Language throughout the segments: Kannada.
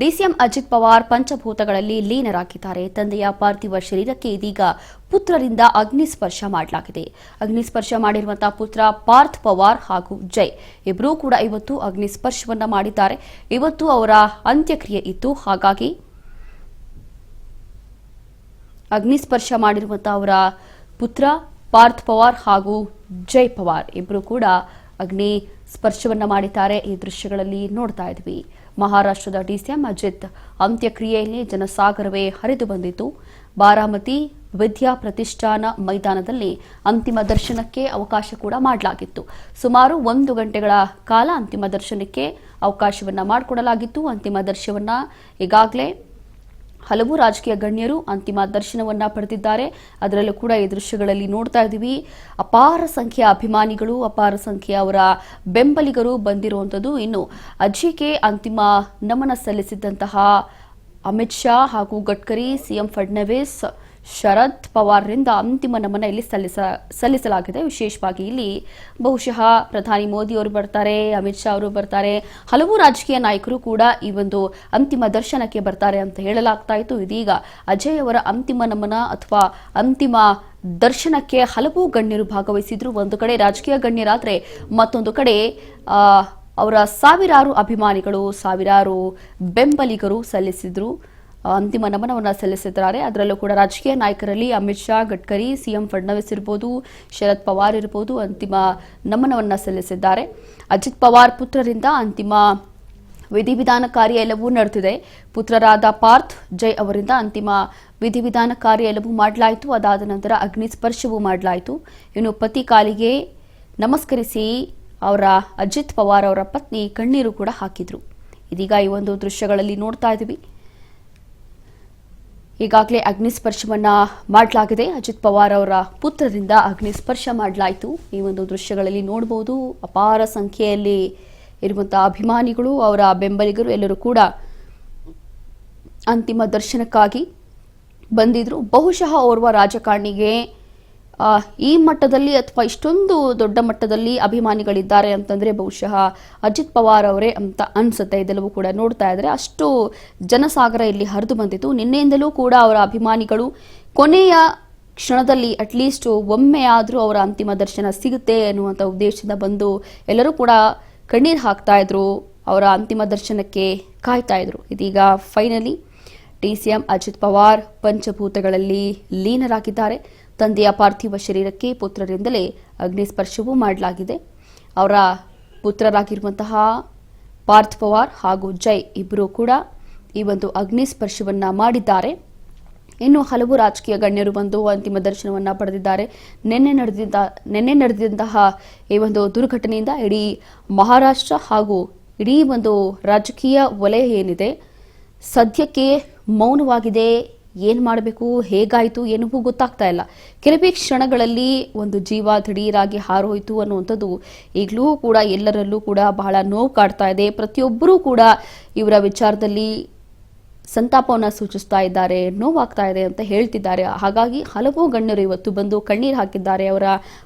ಡಿಸಿಎಂ ಅಜಿತ್ ಪವಾರ್ ಪಂಚಭೂತಗಳಲ್ಲಿ ಲೀನರಾಗಿದ್ದಾರೆ. ತಂದೆಯ ಪಾರ್ಥಿವ ಶರೀರಕ್ಕೆ ಇದೀಗ ಪುತ್ರರಿಂದ ಅಗ್ನಿಸ್ಪರ್ಶ ಮಾಡಲಾಗಿದೆ. ಅಗ್ನಿಸ್ಪರ್ಶ ಮಾಡಿರುವಂತಹ ಪುತ್ರ ಪಾರ್ಥ್ ಪವಾರ್ ಹಾಗೂ ಜೈ ಇಬ್ಬರೂ ಕೂಡ ಇವತ್ತು ಅಗ್ನಿಸ್ಪರ್ಶವನ್ನ ಮಾಡಿದ್ದಾರೆ. ಇವತ್ತು ಅವರ ಅಂತ್ಯಕ್ರಿಯೆ ಇತ್ತು. ಹಾಗಾಗಿ ಅಗ್ನಿಸ್ಪರ್ಶ ಮಾಡಿರುವಂತಹ ಅವರ ಪುತ್ರ ಪಾರ್ಥ್ ಪವಾರ್ ಹಾಗೂ ಜೈ ಪವಾರ್ ಇಬ್ಬರು ಕೂಡ ಅಗ್ನಿ ಸ್ಪರ್ಶವನ್ನ ಮಾಡಿದ್ದಾರೆ. ಈ ದೃಶ್ಯಗಳಲ್ಲಿ ನೋಡ್ತಾ ಇದ್ವಿ. ಮಹಾರಾಷ್ಟ್ರದ ಡಿಸಿಎಂ ಅಜಿತ್ ಅಂತ್ಯಕ್ರಿಯೆಯಲ್ಲಿ ಜನಸಾಗರವೇ ಹರಿದು ಬಂದಿತ್ತು. ಬಾರಾಮತಿ ವಿದ್ಯಾ ಪ್ರತಿಷ್ಠಾನ ಮೈದಾನದಲ್ಲಿ ಅಂತಿಮ ದರ್ಶನಕ್ಕೆ ಅವಕಾಶ ಕೂಡ ಮಾಡಲಾಗಿತ್ತು. ಸುಮಾರು ಒಂದು ಗಂಟೆಗಳ ಕಾಲ ಅಂತಿಮ ದರ್ಶನಕ್ಕೆ ಅವಕಾಶವನ್ನ ಮಾಡಿಕೊಡಲಾಗಿತ್ತು. ಅಂತಿಮ ದರ್ಶನವನ್ನ ಈಗಾಗಲೇ ಹಲವು ರಾಜಕೀಯ ಗಣ್ಯರು ಅಂತಿಮ ದರ್ಶನವನ್ನ ಪಡೆದಿದ್ದಾರೆ. ಅದರಲ್ಲೂ ಕೂಡ ಈ ದೃಶ್ಯಗಳಲ್ಲಿ ನೋಡ್ತಾ ಇದ್ದೀವಿ. ಅಪಾರ ಸಂಖ್ಯೆಯ ಅಭಿಮಾನಿಗಳು, ಅಪಾರ ಸಂಖ್ಯೆಯ ಅವರ ಬೆಂಬಲಿಗರು ಬಂದಿರುವಂಥದ್ದು. ಇನ್ನು ಅಜ್ಜಿಗೆ ಅಂತಿಮ ನಮನ ಸಲ್ಲಿಸಿದ್ದಂತಹ ಅಮಿತ್ ಶಾ ಹಾಗೂ ಗಡ್ಕರಿ, ಸಿಎಂ ಫಡ್ನವೀಸ್ ಶರದ್ ಪವಾರ್ರಿಂದ ಅಂತಿಮ ನಮನ ಇಲ್ಲಿ ಸಲ್ಲಿಸ, ಸಲ್ಲಿಸಲಾಗಿದೆ. ವಿಶೇಷವಾಗಿ ಇಲ್ಲಿ ಬಹುಶಃ ಪ್ರಧಾನಿ ಮೋದಿ ಅವರು ಬರ್ತಾರೆ, ಅಮಿತ್ ಶಾ ಅವರು ಬರ್ತಾರೆ. ಹಲವು ರಾಜಕೀಯ ನಾಯಕರು ಕೂಡ ಈ ಒಂದು ಅಂತಿಮ ದರ್ಶನಕ್ಕೆ ಬರ್ತಾರೆ ಅಂತ ಹೇಳಲಾಗ್ತಾ ಇತ್ತು. ಇದೀಗ ಅಜಯ್ ಅವರ ಅಂತಿಮ ನಮನ ಅಥವಾ ಅಂತಿಮ ದರ್ಶನಕ್ಕೆ ಹಲವು ಗಣ್ಯರು ಭಾಗವಹಿಸಿದ್ರು. ಒಂದು ಕಡೆ ರಾಜಕೀಯ ಗಣ್ಯರಾದ್ರೆ ಮತ್ತೊಂದು ಕಡೆ ಅವರ ಸಾವಿರಾರು ಅಭಿಮಾನಿಗಳು, ಸಾವಿರಾರು ಬೆಂಬಲಿಗರು ಸಲ್ಲಿಸಿದ್ರು. ಅಂತಿಮ ನಮನವನ್ನು ಸಲ್ಲಿಸಿದ್ದಾರೆ. ಅದರಲ್ಲೂ ಕೂಡ ರಾಜಕೀಯ ನಾಯಕರಲ್ಲಿ ಅಮಿತ್ ಶಾ, ಗಡ್ಕರಿ, ಸಿಎಂ ಫಡ್ನವೀಸ್ ಇರ್ಬೋದು, ಶರದ್ ಪವಾರ್ ಇರ್ಬೋದು ಅಂತಿಮ ನಮನವನ್ನು ಸಲ್ಲಿಸಿದ್ದಾರೆ. ಅಜಿತ್ ಪವಾರ್ ಪುತ್ರರಿಂದ ಅಂತಿಮ ವಿಧಿವಿಧಾನ ಕಾರ್ಯ ಎಲ್ಲವೂ ನಡೆದಿದೆ. ಪುತ್ರರಾದ ಪಾರ್ಥ್ ಜೈ ಅವರಿಂದ ಅಂತಿಮ ವಿಧಿವಿಧಾನ ಕಾರ್ಯ ಎಲ್ಲವೂ ಮಾಡಲಾಯಿತು. ಅದಾದ ನಂತರ ಅಗ್ನಿ ಸ್ಪರ್ಶವೂ ಮಾಡಲಾಯಿತು. ಇನ್ನು ಪತಿ ಕಾಲಿಗೆ ನಮಸ್ಕರಿಸಿ ಅವರ ಅಜಿತ್ ಪವಾರ್ ಅವರ ಪತ್ನಿ ಕಣ್ಣೀರು ಕೂಡ ಹಾಕಿದ್ರು. ಇದೀಗ ಈ ಒಂದು ದೃಶ್ಯಗಳಲ್ಲಿ ನೋಡ್ತಾ ಇದ್ದೀವಿ. ಈಗಾಗಲೇ ಅಗ್ನಿಸ್ಪರ್ಶವನ್ನ ಮಾಡಲಾಗಿದೆ. ಅಜಿತ್ ಪವಾರ್ ಅವರ ಪುತ್ರರಿಂದ ಅಗ್ನಿಸ್ಪರ್ಶ ಮಾಡಲಾಯಿತು. ಈ ಒಂದು ದೃಶ್ಯಗಳಲ್ಲಿ ನೋಡಬಹುದು ಅಪಾರ ಸಂಖ್ಯೆಯಲ್ಲಿ ಇರುವಂತಹ ಅಭಿಮಾನಿಗಳು, ಅವರ ಬೆಂಬಲಿಗರು ಎಲ್ಲರೂ ಕೂಡ ಅಂತಿಮ ದರ್ಶನಕ್ಕಾಗಿ ಬಂದಿದ್ರು. ಬಹುಶಃ ಓರ್ವ ರಾಜಕಾರಣಿಗೆ ಈ ಮಟ್ಟದಲ್ಲಿ ಅಥವಾ ಇಷ್ಟೊಂದು ದೊಡ್ಡ ಮಟ್ಟದಲ್ಲಿ ಅಭಿಮಾನಿಗಳಿದ್ದಾರೆ ಅಂತಂದ್ರೆ ಬಹುಶಃ ಅಜಿತ್ ಪವಾರ್ ಅವರೇ ಅಂತ ಅನ್ಸುತ್ತೆ. ಇದೆಲ್ಲವೂ ಕೂಡ ನೋಡ್ತಾ ಇದ್ರೆ ಅಷ್ಟು ಜನಸಾಗರ ಇಲ್ಲಿ ಹರಿದು ಬಂದಿತ್ತು. ನಿನ್ನೆಯಿಂದಲೂ ಕೂಡ ಅವರ ಅಭಿಮಾನಿಗಳು ಕೊನೆಯ ಕ್ಷಣದಲ್ಲಿ ಅಟ್ಲೀಸ್ಟ್ ಒಮ್ಮೆ ಆದರೂ ಅವರ ಅಂತಿಮ ದರ್ಶನ ಸಿಗುತ್ತೆ ಅನ್ನುವಂಥ ಉದ್ದೇಶದಿಂದ ಬಂದು ಎಲ್ಲರೂ ಕೂಡ ಕಣ್ಣೀರು ಹಾಕ್ತಾ ಇದ್ರು. ಅವರ ಅಂತಿಮ ದರ್ಶನಕ್ಕೆ ಕಾಯ್ತಾ ಇದ್ರು. ಇದೀಗ ಫೈನಲಿ ಡಿಸಿಎಂ ಅಜಿತ್ ಪವಾರ್ ಪಂಚಭೂತಗಳಲ್ಲಿ ಲೀನರಾಗಿದ್ದಾರೆ. ತಂದೆಯ ಪಾರ್ಥಿವ ಶರೀರಕ್ಕೆ ಪುತ್ರರಿಂದಲೇ ಅಗ್ನಿಸ್ಪರ್ಶವೂ ಮಾಡಲಾಗಿದೆ. ಅವರ ಪುತ್ರರಾಗಿರುವಂತಹ ಪಾರ್ಥ್ ಪವಾರ್ ಹಾಗೂ ಜೈ ಇಬ್ಬರೂ ಕೂಡ ಈ ಒಂದು ಅಗ್ನಿಸ್ಪರ್ಶವನ್ನ ಮಾಡಿದ್ದಾರೆ. ಇನ್ನು ಹಲವು ರಾಜಕೀಯ ಗಣ್ಯರು ಬಂದು ಅಂತಿಮ ದರ್ಶನವನ್ನ ಪಡೆದಿದ್ದಾರೆ. ನಿನ್ನೆ ನಡೆದಿದ್ದ, ನಿನ್ನೆ ನಡೆದಿದ್ದಂತಹ ಈ ಒಂದು ದುರ್ಘಟನೆಯಿಂದ ಇಡೀ ಮಹಾರಾಷ್ಟ್ರ ಹಾಗೂ ಇಡೀ ಒಂದು ರಾಜಕೀಯ ವಲಯ ಏನಿದೆ ಸದ್ಯಕ್ಕೆ ಮೌನವಾಗಿದೆ. ಏನು ಮಾಡಬೇಕು? ಹೇಗಾಯಿತು? ಏನೂ ಗೊತ್ತಾಗ್ತಾ ಇಲ್ಲ. ಕೆಲವೇ ಕ್ಷಣಗಳಲ್ಲಿ ಒಂದು ಜೀವ ದಿಢೀರಾಗಿ ಹಾರೋಯಿತು ಅನ್ನುವಂಥದ್ದು ಈಗಲೂ ಕೂಡ ಎಲ್ಲರಲ್ಲೂ ಕೂಡ ಬಹಳ ನೋವು ಕಾಡ್ತಾ ಇದೆ. ಪ್ರತಿಯೊಬ್ಬರೂ ಕೂಡ ಇವರ ವಿಚಾರದಲ್ಲಿ ಸಂತಾಪವನ್ನು ಸೂಚಿಸ್ತಾ ಇದ್ದಾರೆ, ನೋವಾಗ್ತಾ ಇದೆ ಅಂತ ಹೇಳ್ತಿದ್ದಾರೆ. ಹಾಗಾಗಿ ಹಲವು ಗಣ್ಯರು ಇವತ್ತು ಬಂದು ಕಣ್ಣೀರು ಹಾಕಿದ್ದಾರೆ. ಅವರ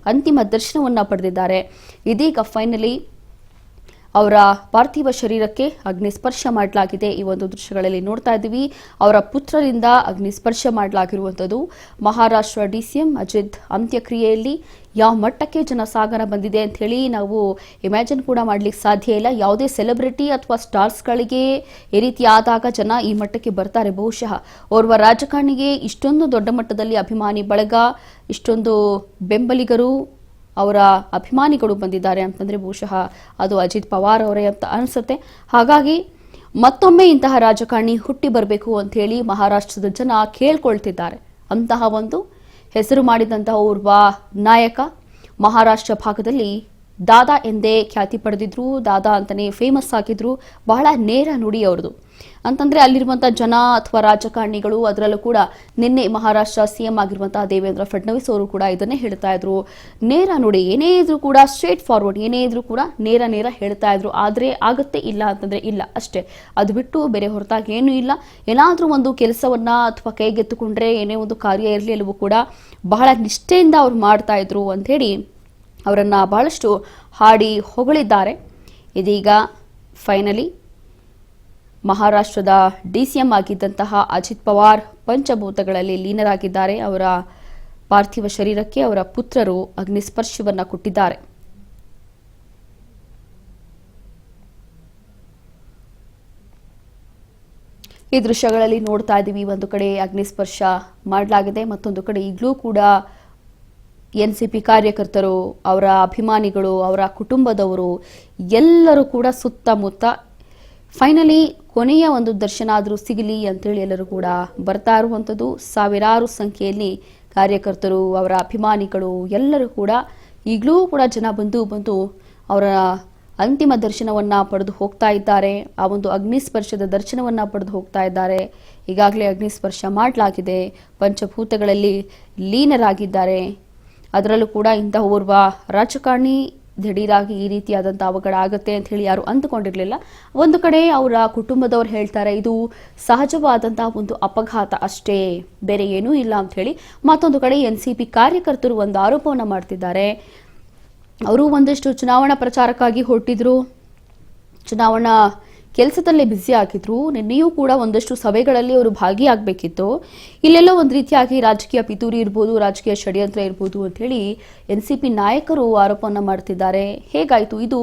ಅಂತಿಮ ದರ್ಶನವನ್ನು ಪಡೆದಿದ್ದಾರೆ. ಇದೀಗ ಫೈನಲಿ ಅವರ ಪಾರ್ಥಿವ ಶರೀರಕ್ಕೆ ಅಗ್ನಿಸ್ಪರ್ಶ ಮಾಡಲಾಗಿದೆ. ಈ ಒಂದು ದೃಶ್ಯಗಳಲ್ಲಿ ನೋಡ್ತಾ ಇದ್ದೀವಿ. ಅವರ ಪುತ್ರರಿಂದ ಅಗ್ನಿಸ್ಪರ್ಶ ಮಾಡಲಾಗಿರುವಂಥದ್ದು. ಮಹಾರಾಷ್ಟ್ರ ಡಿಸಿಎಂ ಅಜಿತ್ ಅಂತ್ಯಕ್ರಿಯೆಯಲ್ಲಿ ಯಾವ ಮಟ್ಟಕ್ಕೆ ಜನಸಾಗರ ಬಂದಿದೆ ಅಂತ ಹೇಳಿ ನಾವು ಇಮ್ಯಾಜಿನ್ ಕೂಡ ಮಾಡ್ಲಿಕ್ಕೆ ಸಾಧ್ಯ ಇಲ್ಲ. ಯಾವುದೇ ಸೆಲೆಬ್ರಿಟಿ ಅಥವಾ ಸ್ಟಾರ್ಸ್ಗಳಿಗೆ ಈ ರೀತಿ ಆದಾಗ ಜನ ಈ ಮಟ್ಟಕ್ಕೆ ಬರ್ತಾರೆ. ಬಹುಶಃ ಓರ್ವ ರಾಜಕಾರಣಿಗೆ ಇಷ್ಟೊಂದು ದೊಡ್ಡ ಮಟ್ಟದಲ್ಲಿ ಅಭಿಮಾನಿ ಬಳಗ, ಇಷ್ಟೊಂದು ಬೆಂಬಲಿಗರು ಅವರ ಅಭಿಮಾನಿಗಳು ಬಂದಿದ್ದಾರೆ ಅಂತಂದ್ರೆ ಬಹುಶಃ ಅದು ಅಜಿತ್ ಪವಾರ್ ಅವರೇ ಅಂತ ಅನಿಸುತ್ತೆ. ಹಾಗಾಗಿ ಮತ್ತೊಮ್ಮೆ ಇಂತಹ ರಾಜಕಾರಣಿ ಹುಟ್ಟಿ ಬರಬೇಕು ಅಂತ ಹೇಳಿ ಮಹಾರಾಷ್ಟ್ರದ ಜನ ಕೇಳ್ಕೊಳ್ತಿದ್ದಾರೆ. ಅಂತಹ ಒಂದು ಹೆಸರು ಮಾಡಿದಂತಹ ಓರ್ವ ನಾಯಕ ಮಹಾರಾಷ್ಟ್ರ ಭಾಗದಲ್ಲಿ ದಾದಾ ಎಂದೇ ಖ್ಯಾತಿ ಪಡೆದಿದ್ರು. ದಾದಾ ಅಂತಲೇ ಫೇಮಸ್ ಆಗಿದ್ರು. ಬಹಳ ನೇರ ನುಡಿ ಅವ್ರದ್ದು ಅಂತಂದ್ರೆ ಅಲ್ಲಿರುವಂತಹ ಜನ ಅಥವಾ ರಾಜಕಾರಣಿಗಳು, ಅದರಲ್ಲೂ ಕೂಡ ನಿನ್ನೆ ಮಹಾರಾಷ್ಟ್ರ ಸಿಎಂ ಆಗಿರುವಂತಹ ದೇವೇಂದ್ರ ಫಡ್ನವೀಸ್ ಅವರು ಕೂಡ ಇದನ್ನೇ ಹೇಳ್ತಾ ಇದ್ರು. ನೇರ ನೋಡಿ, ಏನೇ ಇದ್ರೂ ಕೂಡ ಸ್ಟ್ರೇಟ್ ಫಾರ್ವರ್ಡ್ ಏನೇ ಇದ್ರೂ ಕೂಡ ನೇರ ನೇರ ಹೇಳ್ತಾ ಇದ್ರು. ಆದ್ರೆ ಆಗುತ್ತೆ ಇಲ್ಲ ಅಂತಂದ್ರೆ ಇಲ್ಲ ಅಷ್ಟೇ. ಅದು ಬಿಟ್ಟು ಬೇರೆ ಹೊರತಾಗಿ ಏನೂ ಇಲ್ಲ. ಏನಾದ್ರೂ ಒಂದು ಕೆಲಸವನ್ನ ಅಥವಾ ಕೈಗೆತ್ತಿಕೊಂಡ್ರೆ ಏನೇ ಒಂದು ಕಾರ್ಯ ಇರಲಿ ಎಲ್ಲವೂ ಕೂಡ ಬಹಳ ನಿಷ್ಠೆಯಿಂದ ಅವ್ರು ಮಾಡ್ತಾ ಇದ್ರು ಅಂತ ಹೇಳಿ ಅವರನ್ನ ಬಹಳಷ್ಟು ಹಾಡಿ ಹೊಗಳಿದ್ದಾರೆ. ಇದೀಗ ಫೈನಲಿ ಮಹಾರಾಷ್ಟ್ರದ ಡಿಸಿಎಂ ಆಗಿದ್ದಂತಹ ಅಜಿತ್ ಪವಾರ್ ಪಂಚಭೂತಗಳಲ್ಲಿ ಲೀನರಾಗಿದ್ದಾರೆ. ಅವರ ಪಾರ್ಥಿವ ಶರೀರಕ್ಕೆ ಅವರ ಪುತ್ರರು ಅಗ್ನಿಸ್ಪರ್ಶವನ್ನು ಕೊಟ್ಟಿದ್ದಾರೆ. ಈ ದೃಶ್ಯಗಳಲ್ಲಿ ನೋಡ್ತಾ ಇದ್ದೀವಿ. ಒಂದು ಕಡೆ ಅಗ್ನಿಸ್ಪರ್ಶ ಮಾಡಲಾಗಿದೆ. ಮತ್ತೊಂದು ಕಡೆ ಈಗಲೂ ಕೂಡ ಎನ್ ಸಿ ಪಿ ಕಾರ್ಯಕರ್ತರು, ಅವರ ಅಭಿಮಾನಿಗಳು, ಅವರ ಕುಟುಂಬದವರು ಎಲ್ಲರೂ ಕೂಡ ಸುತ್ತಮುತ್ತ ಫೈನಲಿ ಕೊನೆಯ ಒಂದು ದರ್ಶನ ಆದರೂ ಸಿಗಲಿ ಅಂತೇಳಿ ಎಲ್ಲರೂ ಕೂಡ ಬರ್ತಾ ಇರುವಂಥದ್ದು ಸಾವಿರಾರು ಸಂಖ್ಯೆಯಲ್ಲಿ ಕಾರ್ಯಕರ್ತರು, ಅವರ ಅಭಿಮಾನಿಗಳು, ಎಲ್ಲರೂ ಕೂಡ ಈಗಲೂ ಕೂಡ ಜನ ಬಂದು ಬಂದು ಅವರ ಅಂತಿಮ ದರ್ಶನವನ್ನು ಪಡೆದು ಹೋಗ್ತಾ ಇದ್ದಾರೆ. ಆ ಒಂದು ಅಗ್ನಿಸ್ಪರ್ಶದ ದರ್ಶನವನ್ನು ಪಡೆದು ಹೋಗ್ತಾ ಇದ್ದಾರೆ. ಈಗಾಗಲೇ ಅಗ್ನಿಸ್ಪರ್ಶ ಮಾಡಲಾಗಿದೆ. ಪಂಚಭೂತಗಳಲ್ಲಿ ಲೀನರಾಗಿದ್ದಾರೆ. ಅದರಲ್ಲೂ ಕೂಡ ಇಂತಹ ಓರ್ವ ರಾಜಕಾರಣಿ ದಿಢೀರಾಗಿ ಈ ರೀತಿಯಾದಂಥ ಅವಘಡ ಆಗುತ್ತೆ ಅಂತ ಹೇಳಿ ಯಾರು ಅಂದುಕೊಂಡಿರಲಿಲ್ಲ. ಒಂದು ಕಡೆ ಅವರ ಕುಟುಂಬದವ್ರು ಹೇಳ್ತಾರೆ, ಇದು ಸಹಜವಾದಂತಹ ಒಂದು ಅಪಘಾತ ಅಷ್ಟೇ, ಬೇರೆ ಏನೂ ಇಲ್ಲ ಅಂತ ಹೇಳಿ ಮತ್ತೊಂದು ಕಡೆ ಎನ್ ಸಿ ಪಿ ಕಾರ್ಯಕರ್ತರು ಒಂದು ಆರೋಪವನ್ನು ಮಾಡ್ತಿದ್ದಾರೆ. ಅವರು ಒಂದಷ್ಟು ಚುನಾವಣಾ ಪ್ರಚಾರಕ್ಕಾಗಿ ಹೊರಟಿದ್ರು. ಚುನಾವಣಾ ಕೆಲಸದಲ್ಲೇ ಬ್ಯುಸಿ ಆಗಿದ್ರು ನಿನ್ನೆಯೂ ಕೂಡ ಒಂದಷ್ಟು ಸಭೆಗಳಲ್ಲಿ ಅವರು ಭಾಗಿಯಾಗಬೇಕಿತ್ತು. ಇಲ್ಲೆಲ್ಲೋ ಒಂದು ರೀತಿಯಾಗಿ ರಾಜಕೀಯ ಪಿತೂರಿ ಇರ್ಬೋದು, ರಾಜಕೀಯ ಷಡ್ಯಂತ್ರ ಇರ್ಬೋದು ಅಂತ ಹೇಳಿ ಎನ್ ಸಿ ಪಿ ನಾಯಕರು ಆರೋಪವನ್ನು ಮಾಡ್ತಿದ್ದಾರೆ. ಹೇಗಾಯಿತು? ಇದು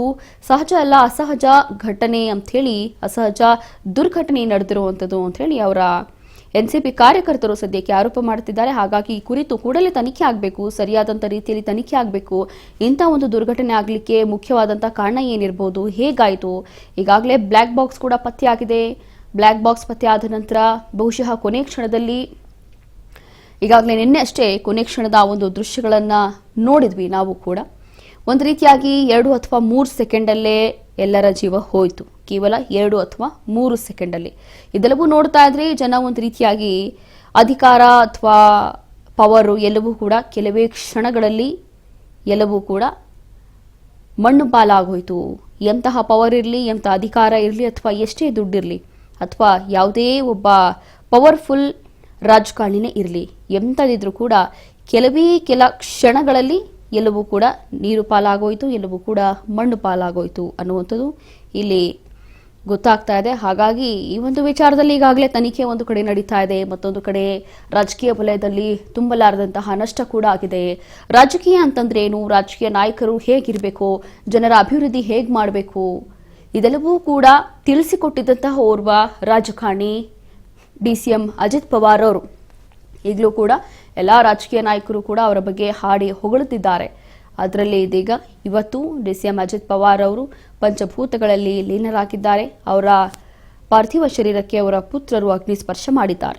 ಸಹಜ ಅಲ್ಲ, ಅಸಹಜ ಘಟನೆ ಅಂಥೇಳಿ ಅಸಹಜ ದುರ್ಘಟನೆ ನಡೆದಿರುವಂಥದ್ದು ಅಂತ ಹೇಳಿ ಅವರ ಎನ್ ಸಿ ಪಿ ಕಾರ್ಯಕರ್ತರು ಸದ್ಯಕ್ಕೆ ಆರೋಪ ಮಾಡುತ್ತಿದ್ದಾರೆ. ಹಾಗಾಗಿ ಈ ಕುರಿತು ಕೂಡಲೇ ತನಿಖೆ ಆಗಬೇಕು ಸರಿಯಾದಂಥ ರೀತಿಯಲ್ಲಿ ತನಿಖೆ ಆಗಬೇಕು. ಇಂಥ ಒಂದು ದುರ್ಘಟನೆ ಆಗಲಿಕ್ಕೆ ಮುಖ್ಯವಾದಂಥ ಕಾರಣ ಏನಿರಬಹುದು ಹೇಗಾಯಿತು? ಈಗಾಗಲೇ ಬ್ಲ್ಯಾಕ್ ಬಾಕ್ಸ್ ಕೂಡ ಪತ್ತೆಯಾಗಿದೆ. ಬ್ಲ್ಯಾಕ್ ಬಾಕ್ಸ್ ಪತ್ತೆ ಆದ ನಂತರ ಬಹುಶಃ ಕೊನೆ ಕ್ಷಣದಲ್ಲಿ, ಈಗಾಗಲೇ ನಿನ್ನೆ ಅಷ್ಟೇ ಕೊನೆ ಕ್ಷಣದ ಒಂದು ದೃಶ್ಯಗಳನ್ನು ನೋಡಿದ್ವಿ ನಾವು ಕೂಡ. ಒಂದು ರೀತಿಯಾಗಿ ಎರಡು ಅಥವಾ ಮೂರು ಸೆಕೆಂಡಲ್ಲೇ ಎಲ್ಲರ ಜೀವ ಹೋಯಿತು. ಕೇವಲ ಎರಡು ಅಥವಾ ಮೂರು ಸೆಕೆಂಡಲ್ಲಿ. ಇದೆಲ್ಲವೂ ನೋಡ್ತಾ ಇದ್ರೆ ಜನ ಒಂದು ರೀತಿಯಾಗಿ ಅಧಿಕಾರ ಅಥವಾ ಪವರು ಎಲ್ಲವೂ ಕೂಡ ಕೆಲವೇ ಕ್ಷಣಗಳಲ್ಲಿ ಎಲ್ಲವೂ ಕೂಡ ಮಣ್ಣು ಪಾಲಾಗೋಯ್ತು. ಎಂತಹ ಪವರ್ ಇರಲಿ, ಎಂಥ ಅಧಿಕಾರ ಇರಲಿ ಅಥವಾ ಎಷ್ಟೇ ದುಡ್ಡಿರಲಿ ಅಥವಾ ಯಾವುದೇ ಒಬ್ಬ ಪವರ್ಫುಲ್ ರಾಜಕಾರಣಿನೇ ಇರಲಿ ಎಂಥದಿದ್ರೂ ಕೂಡ ಕೆಲವೇ ಕೆಲ ಕ್ಷಣಗಳಲ್ಲಿ ಎಲ್ಲವೂ ಕೂಡ ನೀರು ಪಾಲಾಗೋಯಿತು, ಎಲ್ಲವೂ ಕೂಡ ಮಣ್ಣು ಪಾಲಾಗೋಯಿತು ಅನ್ನುವಂಥದ್ದು ಇಲ್ಲಿ ಗೊತ್ತಾಗ್ತಾ ಇದೆ. ಹಾಗಾಗಿ ಈ ಒಂದು ವಿಚಾರದಲ್ಲಿ ಈಗಾಗಲೇ ತನಿಖೆ ಒಂದು ಕಡೆ ನಡೀತಾ ಇದೆ, ಮತ್ತೊಂದು ಕಡೆ ರಾಜಕೀಯ ವಲಯದಲ್ಲಿ ತುಂಬಲಾರದಂತಹ ನಷ್ಟ ಕೂಡ ಆಗಿದೆ. ರಾಜಕೀಯ ಅಂತಂದ್ರೆ ಏನು? ರಾಜಕೀಯ ನಾಯಕರು ಹೇಗಿರಬೇಕು? ಜನರ ಅಭಿವೃದ್ಧಿ ಹೇಗೆ ಮಾಡಬೇಕು? ಇದೆಲ್ಲವೂ ಕೂಡ ತಿಳಿಸಿಕೊಟ್ಟಿದ್ದಂತಹ ಓರ್ವ ರಾಜಕಾರಣಿ D C M Ajit Pawar ಅವರು. ಈಗಲೂ ಕೂಡ ಎಲ್ಲ ರಾಜಕೀಯ ನಾಯಕರು ಕೂಡ ಅವರ ಬಗ್ಗೆ ಹಾಡಿ ಹೊಗಳುತ್ತಿದ್ದಾರೆ. ಅದರಲ್ಲಿ ಇದೀಗ ಇವತ್ತು D C M Ajit Pawar ಅವರು ಪಂಚಭೂತಗಳಲ್ಲಿ ಲೀನರಾಗಿದ್ದಾರೆ. ಅವರ ಪಾರ್ಥಿವ ಶರೀರಕ್ಕೆ ಅವರ ಪುತ್ರರು ಅಗ್ನಿಸ್ಪರ್ಶ ಮಾಡಿದ್ದಾರೆ.